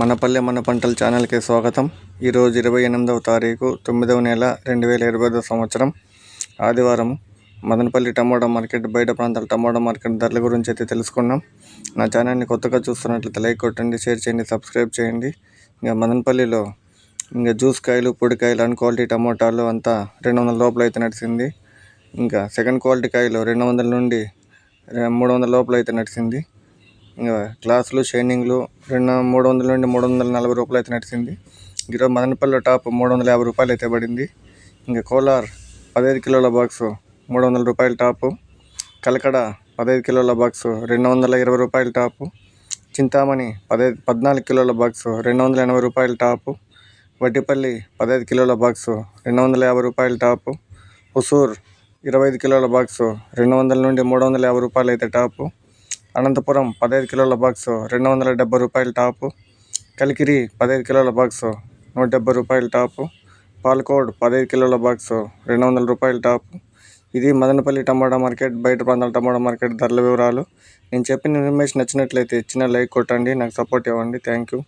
మన పల్లె మన పంటల ఛానల్కి స్వాగతం. ఈరోజు ఇరవై ఎనిమిదవ తారీఖు తొమ్మిదవ నెల రెండు వేల ఇరవై ఐదవ సంవత్సరం. ఆదివారం మదనపల్లి టమోటా మార్కెట్ బయట ప్రాంతాల టమోటా మార్కెట్ ధరల గురించి అయితే తెలుసుకున్నాం. నా ఛానల్ని కొత్తగా చూస్తున్నట్లయితే లైక్ కొట్టండి షేర్ చేయండి సబ్స్క్రైబ్ చేయండి. ఇంకా మదనపల్లిలో ఇంకా జ్యూస్ కాయలు పొడికాయలు అన్ క్వాలిటీ టమోటాలు అంతా రెండు వందల లోపల అయితే నడిచింది ఇంకా సెకండ్ క్వాలిటీ కాయలు రెండు వందల నుండి మూడు వందల లోపల అయితే నడిచింది ఇంకా గ్లాసులు షైనింగ్లు రెండు మూడు వందల నుండి మూడు వందల నలభై రూపాయలు అయితే నడిచింది. ఈరోజు మదనపల్లి టాప్ మూడు వందల యాభై రూపాయలు అయితే పడింది. ఇంకా కోలార్ పదహైదు కిలోల బాక్సు మూడు వందల రూపాయల టాపు. కలకడ పదహైదు కిలోల బాక్సు రెండు వందల ఇరవై రూపాయల టాపు. చింతామణి పదహైదు పద్నాలుగు కిలోల బాక్సు రెండు వందల ఎనభై రూపాయల టాపు. వడ్డిపల్లి పదహైదు కిలోల బాక్సు రెండు వందల యాభై రూపాయల టాపు. హుసూర్ ఇరవై ఐదు కిలోల బాక్సు రెండు వందల నుండి మూడు వందల యాభై రూపాయలు అయితే టాపు. అనంతపురం పదహైదు కిలోల బాక్సు రెండు వందల డెబ్బై రూపాయల టాపు. కలికిరి పదహైదు కిలోల బాక్సు నూట డెబ్బై రూపాయల టాపు. పాలకోడ్ పదహైదు కిలోల బాక్సు రెండు వందల రూపాయల టాపు. ఇది మదనపల్లి టమాటా మార్కెట్ బయట ప్రాంతాల టమాటా మార్కెట్ ధరల వివరాలు. నేను చెప్పిన ఇన్ఫర్మేషన్ నచ్చినట్లయితే ఇచ్చిన లైక్ కొట్టండి నాకు సపోర్ట్ ఇవ్వండి. Thank you.